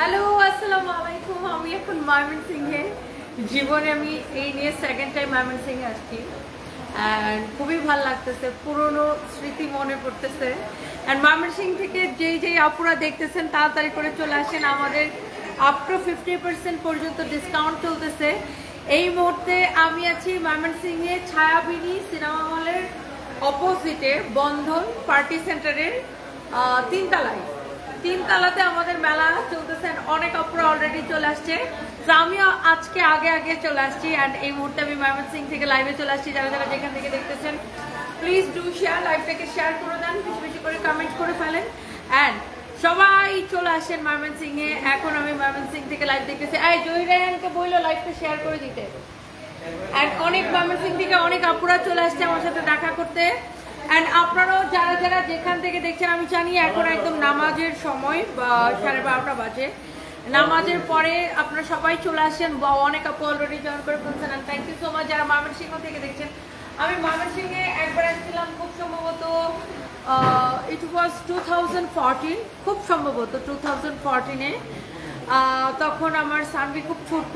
Hello আসসালামু আলাইকুম আমি এখন ময়মনসিংহে জীবনে আমি এই নিয়ে সেকেন্ড টাইম ময়মনসিংহে আসছি অ্যান্ড খুবই ভালো লাগতেছে। পুরনো স্মৃতি মনে পড়তেছে। অ্যান্ড ময়মনসিংহ থেকে যেই যেই আপুরা দেখতেছেন, তাড়াতাড়ি করে চলে আসেন। আমাদের আপ টু ফিফটি পার্সেন্ট পর্যন্ত ডিসকাউন্ট চলতেছে। এই মুহূর্তে আমি আছি ময়মনসিংহে ছায়াবিনী সিনেমা হলের অপোজিটে বন্ধন পার্টি সেন্টারের তিনতলায়। তিন তালাতে আমাদের মেলা চলতেছে অনেক অপরা অলরেডি চলে আসছে। তো আমিও আজকে আগে আগে চলে আসছি অ্যান্ড এই মুহূর্তে আমি ময়মনসিং থেকে লাইভে চলে আসছি। যারা যারা যেখান থেকে দেখতেছেন প্লিজ ডু শেয়ার লাইভটাকে শেয়ার করে দেন, বেশি বেশি করে কমেন্ট করে ফেলেন। অ্যান্ড সবাই চলে আসেন ময়মনসিং এ। এখন আমি ময়মনসিং থেকে লাইভ দেখতেছি। এই জহির রায়হানকে বলল লাইভটা শেয়ার করে দিতে। অ্যান্ড অনেক ময়মনসিং থেকে অনেক আপুরা চলে আসছে আমার সাথে দেখা করতে। অ্যান্ড আপনারাও যারা যারা যেখান থেকে দেখছেন, আমি জানি এখন একদম নামাজের সময়, বা সাড়ে বারোটা বাজে। নামাজের পরে আপনারা সবাই চলে আসেন। বা অনেক আপু অলরেডি জয়েন করে ফেলছেন। থ্যাংক ইউ সো মাচ যারা ময়মনসিংহ থেকে দেখছেন। আমি ময়মনসিংহে একবার আসছিলাম খুব সম্ভবত it was two thousand fourteen খুব সম্ভবত টু থাউজেন্ড ফোরটিনে তখন আমার সানভি খুব ছোট্ট।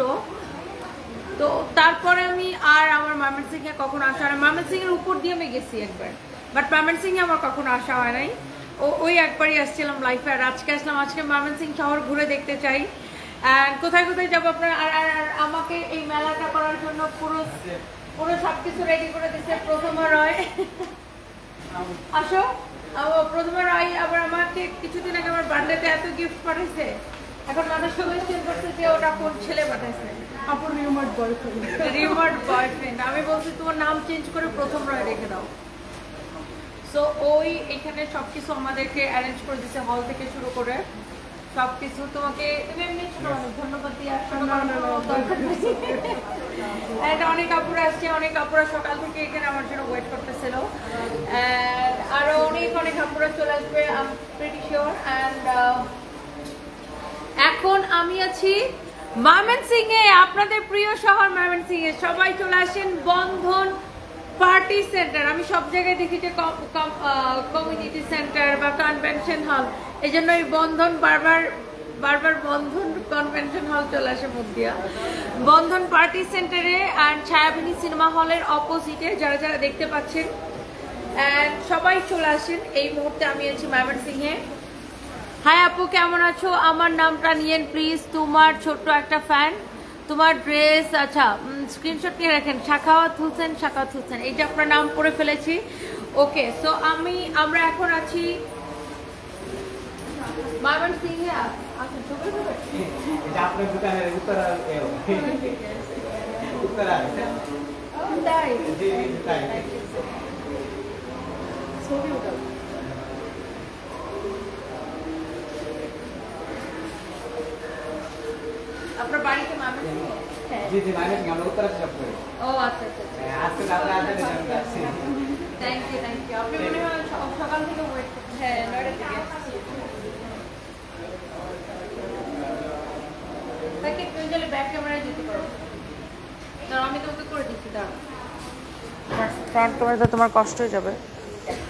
তো তারপরে আমি আর আমার ময়মনসিংহে কখনো আসা হয় ময়মনসিংহের উপর দিয়ে আমি গেছি একবার। বাট ময়মনসিংহে আমার কখনো আসা হয় নাই। ও ওই একবারই আসছিলাম লাইফে আর আজকে আসলাম আজকে ময়মনসিং শহর ঘুরে দেখতে চাই। অ্যান্ড কোথায় কোথায় যাব আপনার? আর আর আমাকে এই মেলাটা করার জন্য পুরো পুরো সব কিছু রেডি করে দিচ্ছে প্রথমা রয়। আসো। প্রথমে রাই আবার আমাকে কিছুদিন আগে আমার বার্থডেতে এত গিফট পাঠাইছে। এখন মানুষ সবাই চিন্তা করছে যে ওটা কোন ছেলে পাঠাইছে। আপুর রিউমার বয়ফ্রেন্ড রিমোট বয়ফ্রেন্ড আমি বলছি তোমার নাম চেঞ্জ করে প্রথম রয় রেখে দাও। সো ওই এখানে সবকিছু আমাদেরকে অ্যারেঞ্জ করে দিচ্ছে হল থেকে শুরু করে সবকিছু। তোমাকে তুমি এমনি ছোট মানুষ, ধন্যবাদ দিয়ে। অনেক আপুরা আসছে অনেক আপুরা সকাল থেকে এখানে আমার জন্য ওয়েট করতেছিল। And আরও অনেক অনেক আপুরা চলে আসবে প্রিটি শিওর অ্যান্ড এখন আমি আছি ময়মনসিং এ আপনাদের প্রিয় শহর ময়মনসিং এ সবাই চলে আসেন বন্ধন পার্টি সেন্টার, আমি সব জায়গায় দেখি যে কমিউনিটি সেন্টার বা কনভেনশন হল এই জন্য এই বন্ধন বারবার বারবার বন্ধন কনভেনশন হল চলে আসে মুখ দিয়া বন্ধন পার্টি সেন্টারে অ্যান্ড ছায়াবিনী সিনেমা হলের অপোজিটে যারা যারা দেখতে পাচ্ছেন সবাই চলে আসেন। এই মুহূর্তে আমি আছি ময়মনসিংহে। হাই আপু, কেমন আছো? আমার নামটা নিয়েন প্লিজ তোমার ছোট্ট একটা ফ্যান তোমার ড্রেস আচ্ছা স্ক্রিনশট নিয়ে রাখেন। শাখাওয়াত হোসেন শাখাওয়াত হোসেন। এইটা আপনার নাম করে ফেলেছি। ওকে সো আমি আমরা এখন আছি মাইমন সিংহে। আচ্ছা আপনার দোকানের উত্তরা উত্তরা তাই। জি তাই। ছবি উঠাও। আপনার বাড়িতে হ্যাঁ জি জি মানে আমরা উত্তরা জব করি। ও আচ্ছা আচ্ছা আচ্ছা। আজকে আমরা থ্যাংক ইউ থ্যাংক ইউ আপনি মনে হয় সকাল থেকে ওয়েট হ্যাঁ নয়টা থেকে। তাকে তুমি তাহলে ব্যাক ক্যামেরায় যেতে পারো দাঁড়াও আমি তোমাকে করে দিচ্ছি দাঁড়াও। ফ্রন্ট ক্যামেরাতে তোমার কষ্ট হয়ে যাবে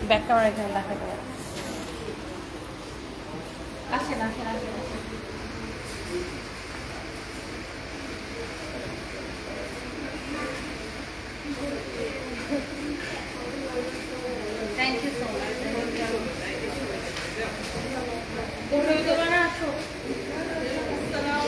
ব্যাক ক্যামেরা এখানে দেখা যাবে আসেন আসেন আসেন।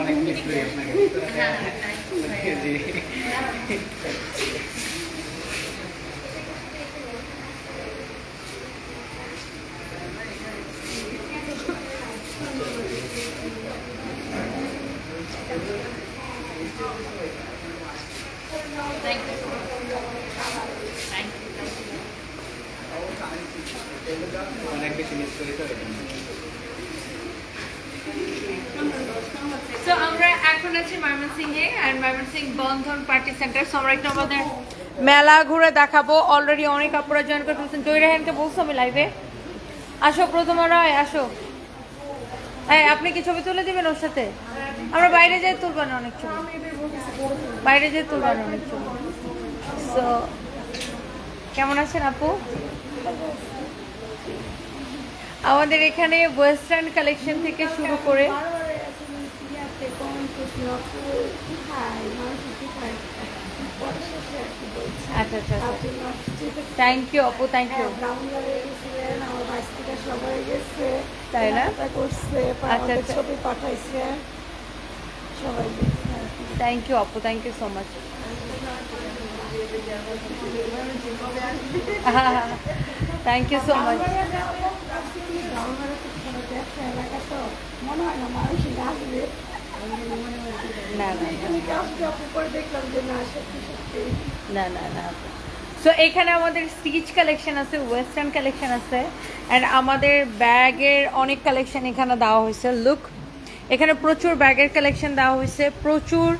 অনেক মিস করি আপনাকে জি থ্যাংক ইউ থ্যাংক ইউ অনেক বেশি মিস করি তো সো আমরা এখন আছি ময়মনসিংহে and Mymensingh Bandhan party centre আমরা একটু আমাদের মেলা ঘুরে দেখাবো। অলরেডি অনেক আপুরা জয়েন করে ফেলছেন জয় রেহানকে বলছো আমি লাইভে আসো, প্রথম রায় আসো। হ্যাঁ আপনি কি ছবি তুলে দিবেন ওর সাথে? আমরা বাইরে যাই তুলবো না অনেক ছবি। বাইরে যেয়ে তুলবো না অনেক ছবি। সো কেমন আছেন আপু? আমাদের এখানে ওয়েস্টার্ন কালেকশন থেকে শুরু করে আচ্ছা আচ্ছা থ্যাংক ইউ আপু থ্যাংক ইউ তাই না? আচ্ছা, আচ্ছা। ছবি পাঠাইছে। সবাই থ্যাংক ইউ আপু thank you so much thank you so much এলাকা তো মনে হয় না মানুষই আসবে। না না না। সো এখানে আমাদের কালেকশন আছে, ওয়েস্টার্ন কালেকশন আছে অ্যান্ড আমাদের ব্যাগের অনেক কালেকশন এখানে দেওয়া হয়েছে। লুক এখানে প্রচুর ব্যাগের কালেকশন দেওয়া হয়েছে। প্রচুর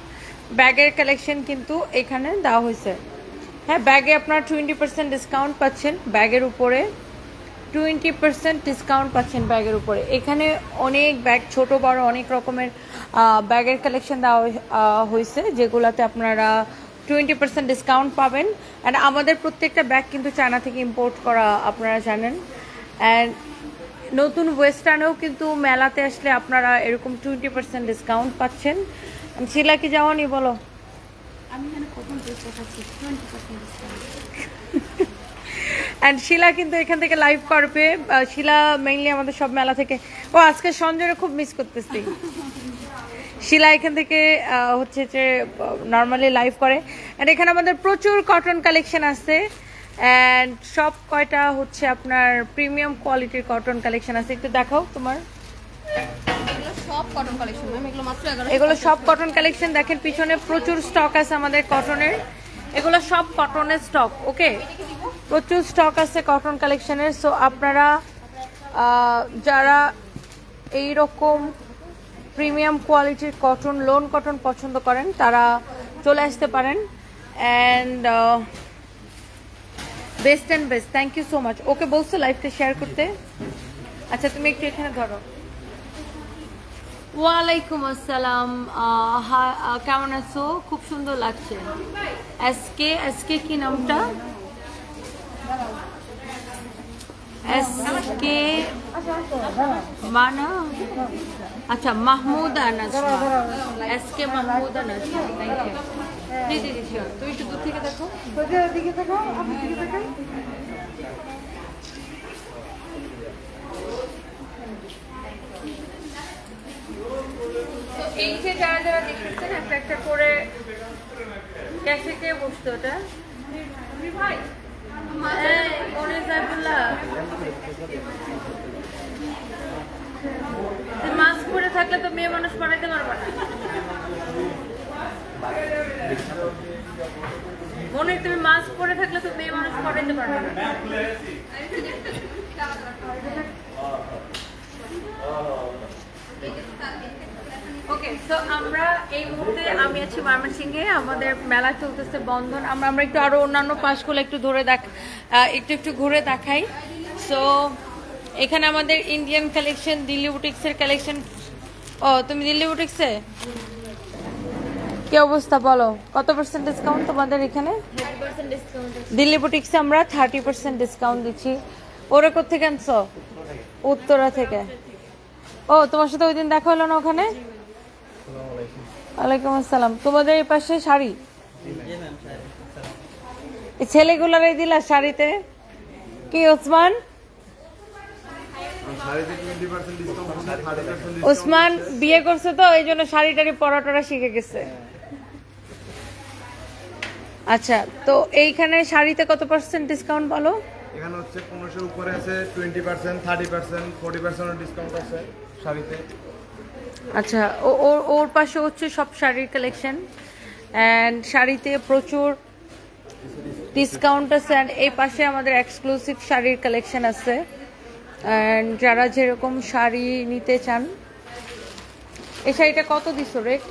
ব্যাগের কালেকশন কিন্তু এখানে দেওয়া হয়েছে। হ্যাঁ ব্যাগে আপনার টোয়েন্টি পার্সেন্ট ডিসকাউন্ট পাচ্ছেন। ব্যাগের উপরে টোয়েন্টি পার্সেন্ট ডিসকাউন্ট পাচ্ছেন ব্যাগের উপরে। এখানে অনেক ব্যাগ, ছোট, বড়, অনেক রকমের ব্যাগের কালেকশন দেওয়া হয়েছে যেগুলোতে আপনারা টোয়েন্টি পার্সেন্ট ডিসকাউন্ট পাবেন। অ্যান্ড আমাদের প্রত্যেকটা ব্যাগ কিন্তু চায়না থেকে ইম্পোর্ট করা, আপনারা জানেন। অ্যান্ড নতুন ওয়েস্টার্নেও কিন্তু মেলাতে আসলে আপনারা এরকম টোয়েন্টি পার্সেন্ট ডিসকাউন্ট পাচ্ছেন। শিলা কি যাওয়ানি বলো। আমি এখানে প্রথম চেষ্টা করছি টোয়েন্টি পার্সেন্ট অ্যান্ড শিলা কিন্তু এখান থেকে লাইভ করবে। শিলা মেইনলি আমাদের সব মেলা থেকে। ও আজকে সঞ্জয়রে খুব মিস করতেছি। শিলা এখান থেকে হচ্ছে যে নর্মালি লাইভ করে। অ্যান্ড এখানে আমাদের প্রচুর কটন কালেকশন আছে। অ্যান্ড সব কয়টা হচ্ছে আপনার প্রিমিয়াম কোয়ালিটির কটন কালেকশন আছে। একটু দেখাও তোমার। এগুলো সব কটন কালেকশন দেখেন পিছনে প্রচুর স্টক আছে আমাদের কটনের এগুলো সব কটনের স্টক ওকে প্রচুর স্টক আছে কটন কালেকশনের সো আপনারা যারা এই রকম প্রিমিয়াম কোয়ালিটির কটন লোন কটন পছন্দ করেন, তারা চলে আসতে পারেন। And best and best thank you so much okay বলছো লাইফটা শেয়ার করতে? আচ্ছা তুমি একটু এখানে ধরো। ওয়ালাইকুম আসসালাম। কেমন আছো? খুব সুন্দর লাগছে। এসকে এসকে কি নামটা? এসকে মানা আচ্ছা Mahmuda Nazma SK Mahmuda Nazma thank you জি জি জি sure. তুমি একটু দূর থেকে দেখো। দিকে থাকো আপনি দিকে তো এই যে যারা যারা দেখতেছেন, একটা একটা করে ক্যাশে কে বসতো ওটা ভাই? মাস্ক পরে থাকলে তো মেয়ে মানুষ বানাইতে পারবে না মনে তুমি মাস্ক পরে থাকলে তো মেয়ে মানুষ পড়াইতে পারবে না ওকে তো আমরা এই আমি আছি আমাদের মেলা চলতেছে বন্ধন। আমরা একটু আরও অন্যান্য একটু একটু একটু ঘুরে দেখাই। সো এখানে আমাদের ইন্ডিয়ান কালেকশন দিল্লি বুটিক্সের ও, তুমি দিল্লি অবস্থা বলো? কত পার্সেন্ট ডিসকাউন্ট তোমাদের এখানে? দিল্লি বুটিক্সে আমরা থার্টি পার্সেন্ট ডিসকাউন্ট দিচ্ছি। ওরা কোথেকে আনছো? উত্তরা থেকে। ও, তোমার সাথে ওই দিন দেখা হলো না ওখানে? ওয়ালাইকুম আসসালাম। তোমাদের এই পাশে শাড়ি? এই দিলা শাড়িতে? কি ওসমান? ওসমান বিয়ে করছে তো এই জন্য শাড়ি টাড়ি পরা টরা শিখে গেছে। আচ্ছা তো এইখানে শাড়িতে কত পার্সেন্ট ডিসকাউন্ট বলো? এখানে হচ্ছে পনেরোশোর উপরে আছে twenty percent thirty percent forty percent discount আছে শাড়িতে। আচ্ছা ওর ওর পাশে হচ্ছে সব শাড়ির কালেকশন অ্যান্ড শাড়িতে প্রচুর ডিসকাউন্ট আছে অ্যান্ড এই পাশে আমাদের এক্সক্লুসিভ শাড়ির কালেকশন আছে। অ্যান্ড যারা যেরকম শাড়ি নিতে চান, এই শাড়িটা কত দিছো রেট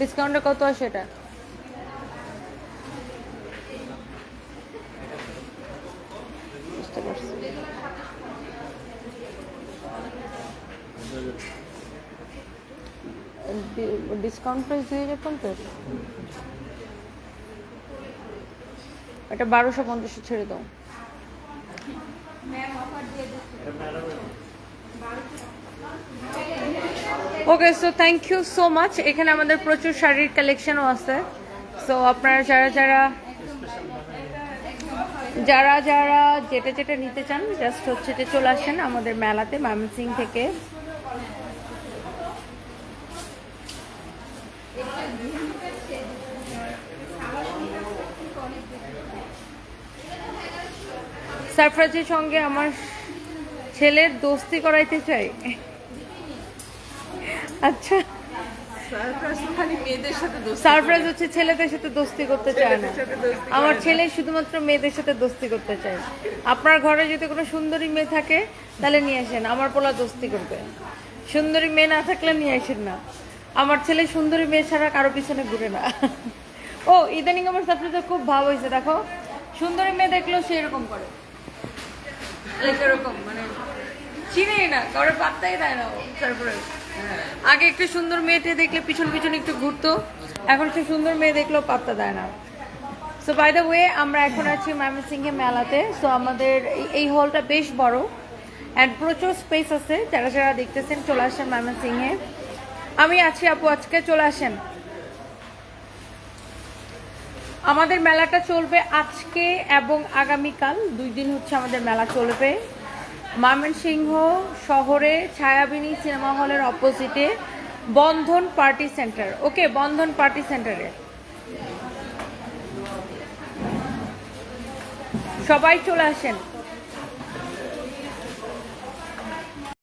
ডিসকাউন্টে কত আসে এটা? ডিসকাউন্ট প্রাইস দুই হাজার পঞ্চাশ এটা বারোশো পঞ্চাশে ছেড়ে দাও। Okay so thank you so much এখানে আমাদের প্রচুর শাড়ির কালেকশনও আছে। সো আপনারা যারা যারা যারা যারা যেটা যেটা নিতে চান জাস্ট হচ্ছে যে চলে আসেন আমাদের মেলাতে ময়মনসিং থেকে। সারফরাজের সঙ্গে আমার ছেলের দোস্তি করাইতে চাই। আচ্ছা। সারপ্রাইজ হচ্ছে ছেলেদের সাথে দোস্তি করতে চায় না। আমার ছেলে শুধুমাত্র মেয়েদের সাথে দোস্তি করতে চায়। আপনার ঘরে যদি কোনো সুন্দরী মেয়ে থাকে তাহলে নিয়ে আসেন। আমার পোলা দোস্তি করবে। সুন্দরী মেয়ে না থাকলে নিয়ে আসেন না। আমার ছেলে সুন্দরী মেয়ে ছাড়া কারও পিছনে ঘুরে না। ও ইদানিং আমার সারপ্রাইজে খুব ভাব হয়েছে দেখো। সুন্দরী মেয়ে দেখলেও সে এরকম করে। এরকম মানে চিনেই না কারোর পাত্তাই দেয় না তারপরে। আগে একটু সুন্দর মেয়েটে দেখলে পিছন পিছন একটু ঘুরতো এখন একটু সুন্দর মেয়ে দেখলেও পাত্তা দেয় না। সো বাই দ্য ওয়ে আমরা এখন আছি ময়মনসিংহে মেলাতে। সো আমাদের এই- এই হলটা বেশ বড়। অ্যান্ড প্রচুর স্পেস আছে। যারা যারা দেখতেছেন চলে আসেন ময়মনসিংহে আমি আছি আপু আজকে চলে আসেন। আমাদের মেলাটা চলবে আজকে এবং আগামীকাল। দুই দিন হচ্ছে আমাদের মেলা চলবে। ময়মনসিংহ শহরে ছায়াবিনী সিনেমা হলের অপোজিটে Bandhan party centre. Okay, Bandhan party সেন্টারে। সবাই চলে আসেন।